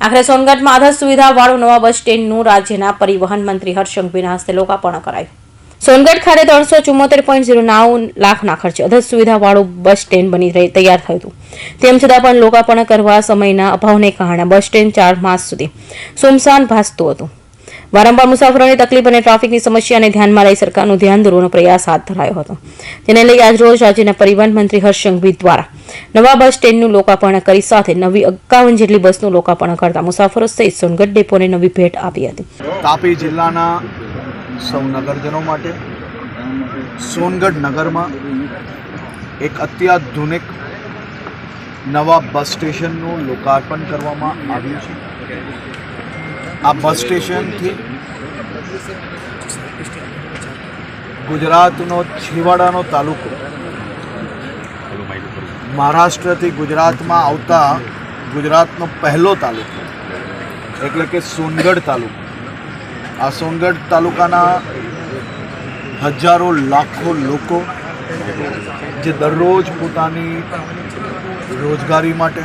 આખરે સોનગઢમાં આધાર સુવિધાવાળું નવા બસ સ્ટેન્ડનું રાજ્યના પરિવહન મંત્રી હર્ષંગભીના હસ્તે લોકાર્પણ કરાયું. સોનગઢ ખાતે ત્રણસો ચુમ્મોતેર પોઈન્ટ ઝીરો નવ લાખના ખર્ચે અધર સુવિધાવાળું બસ સ્ટેન્ડ બની તૈયાર થયું હતું. તેમ છતાં પણ લોકાર્પણ કરવા સમયના અભાવને કારણે બસ સ્ટેન્ડ ચાર માસ સુધી સુમસાન ભાસતું હતું. વારંવાર મુસાફરોની તકલીફ અને ટ્રાફિકની સમસ્યાને ધ્યાનમાં લઈ સરકારનું ધ્યાન દોરવાનો પ્રયાસ હાથ ધરાયો હતો. તેને લઈ આજરોજ રાજ્યના પરિવહન મંત્રી હર્ષ સંઘવી દ્વારા નવા બસ સ્ટેન્ડનું લોકાર્પણ કરી સાથે નવી એકાવન જેટલી બસનું લોકાર્પણ કરતા મુસાફરો સહિત સોનગઢ ડેપોને નવી ભેટ આપી હતી. તાપી જિલ્લાના સૌ નગરજનો માટે સોનગઢ નગરમાં એક અત્યાધુનિક નવા બસ સ્ટેશનનું લોકાર્પણ કરવામાં આવ્યું છે. આ બસ સ્ટેશનથી ગુજરાતનો છેવાડાનો તાલુકો. મહારાષ્ટ્રથી ગુજરાતમાં આવતા ગુજરાતનો પહેલો તાલુકો, એટલે કે સોનગઢ તાલુકો. આ સોનગઢ તાલુકાના હજારો લાખો લોકો જે દરરોજ પોતાની રોજગારી માટે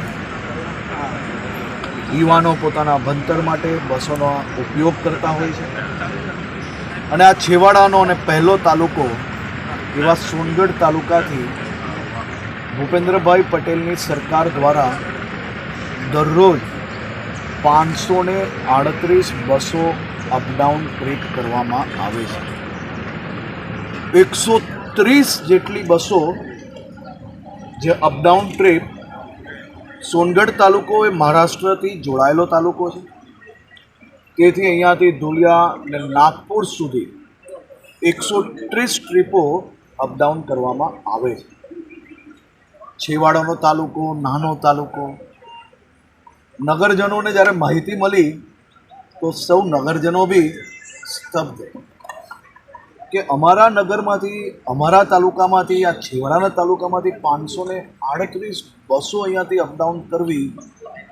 યુવાનો પોતાના ભણતર માટે બસોનો ઉપયોગ કરતા હોય છે. અને આ છેવાડાનો અને પહેલો તાલુકો એવા સોનગઢ તાલુકાથી ભૂપેન્દ્રભાઈ પટેલની સરકાર દ્વારા દરરોજ પાંચસો ને આડત્રીસ બસો અપડાઉન ટ્રીપ કરવામાં આવે છે. એકસો ત્રીસ જેટલી બસો જે અપડાઉન ટ્રીપ સોનગઢ તાલુકો એ મહારાષ્ટ્રથી જોડાયેલો તાલુકો છે. તેથી અહીંયાથી ધુલિયા ને નાગપુર સુધી એકસો ત્રીસ ટ્રીપો અપડાઉન કરવામાં આવે છે. છેવાડાનો તાલુકો, નાનો તાલુકો. નગરજનોને જ્યારે માહિતી મળી, તો સૌ નગરજનો બી સ્તબ્ધ. કે અમારા નગરમાંથી, અમારા તાલુકામાંથી, આ છેવાડાના તાલુકામાંથી પાંચસો ને આડત્રીસ બસો અહીંયાથી અપડાઉન કરવી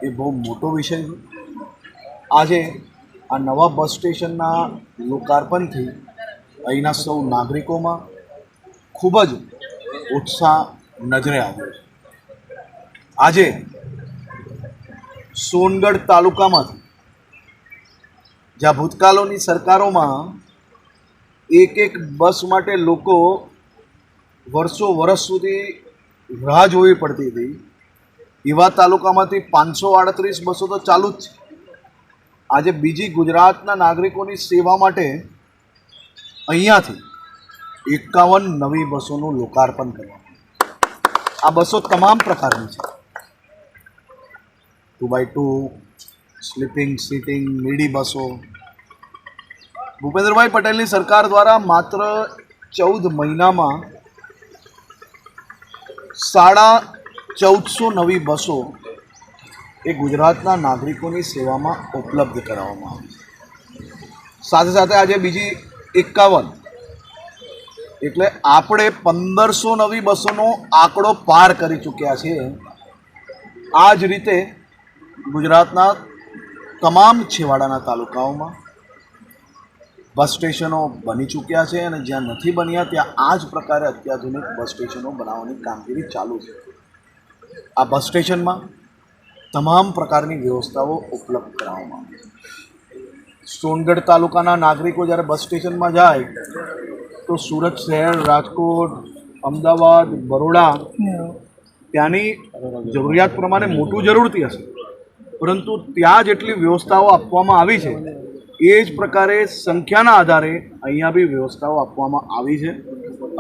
એ બહુ મોટો વિષય છે. આજે આ નવા બસ સ્ટેશનના લોકાર્પણથી અહીંના સૌ નાગરિકોમાં ખૂબ જ ઉત્સાહ નજરે આવ્યો આજે સોનગઢ તાલુકામાંથી, જ્યાં ભૂતકાળોની સરકારોમાં એક એક બસ માટે લોકો વર્ષો વર્ષ સુધી રાહ જોવી પડતી હતી. એવા તાલુકામાંથી પાંચસો આડત્રીસ બસો તો ચાલુ જ છે. આજે બીજી ગુજરાતના નાગરિકોની સેવા માટે અહીંયાથી એકાવન નવી બસોનું લોકાર્પણ કરવામાં આ બસો તમામ પ્રકારની છે. Two by two sleeping seating midi બસો ભૂપેન્દ્રભાઈ પટેલની સરકાર દ્વારા માત્ર ચૌદ મહિનામાં સાડા ચૌદસો નવી બસો એ ગુજરાતના નાગરિકોની સેવામાં ઉપલબ્ધ કરાવવામાં આવી. સાથે સાથે આજે બીજી એકાવન એટલે આપણે પંદરસો નવી બસોનો આંકડો પાર કરી ચૂક્યા છે. આ જ રીતે ગુજરાતના તમામ છેવાડાના તાલુકાઓમાં બસ સ્ટેશનો બની ચૂક્યા છે અને જ્યાં નથી બન્યા ત્યાં આ જ પ્રકારે અત્યાધુનિક બસ સ્ટેશનો બનાવવાની કામગીરી ચાલુ છે. આ બસ સ્ટેશનમાં તમામ પ્રકારની વ્યવસ્થાઓ ઉપલબ્ધ કરાવવામાં આવે સોનગઢ તાલુકાના નાગરિકો જ્યારે બસ સ્ટેશનમાં જાય તો સુરત શહેર, રાજકોટ, અમદાવાદ, બરોડા ત્યાંની જરૂરિયાત પ્રમાણે મોટું જરૂરથી હશે. પરંતુ ત્યાં જેટલી વ્યવસ્થાઓ આપવામાં આવી છે એ જ પ્રકારે સંખ્યાના આધારે અહીંયા બી વ્યવસ્થાઓ આપવામાં આવી છે.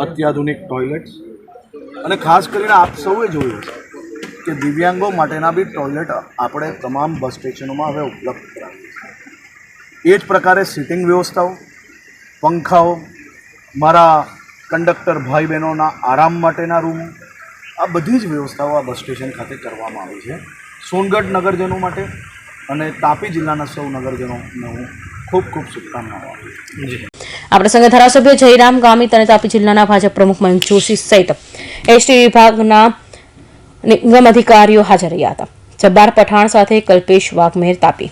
અત્યાધુનિક ટોયલેટ્સ અને ખાસ કરીને આપ સૌએ જોયું છે કે દિવ્યાંગો માટેના બી ટોયલેટ આપણે તમામ બસ સ્ટેશનોમાં હવે ઉપલબ્ધ કરાવી એ જ પ્રકારે સિટિંગ વ્યવસ્થાઓ, પંખાઓ, મારા કંડક્ટર ભાઈ બહેનોના આરામ માટેના રૂમો આ બધી જ વ્યવસ્થાઓ આ બસ સ્ટેશન ખાતે કરવામાં આવી છે. સોનગઢ નગરજનો માટે અને તાપી જિલ્લાના સૌ નગરજનોને હું ખૂબ ખૂબ શુભકામનાઓ આપું આ પ્રસંગે ધારાસભ્ય જયરામ ગામિત અને તાપી જિલ્લાના ભાજપ પ્રમુખ મયંક જોશી સહિત એસટી વિભાગના નિગમ અધિકારીઓ હાજર રહ્યા હતા. જબ્બાર પઠાણ સાથે કલ્પેશ વાઘમેર તાપી.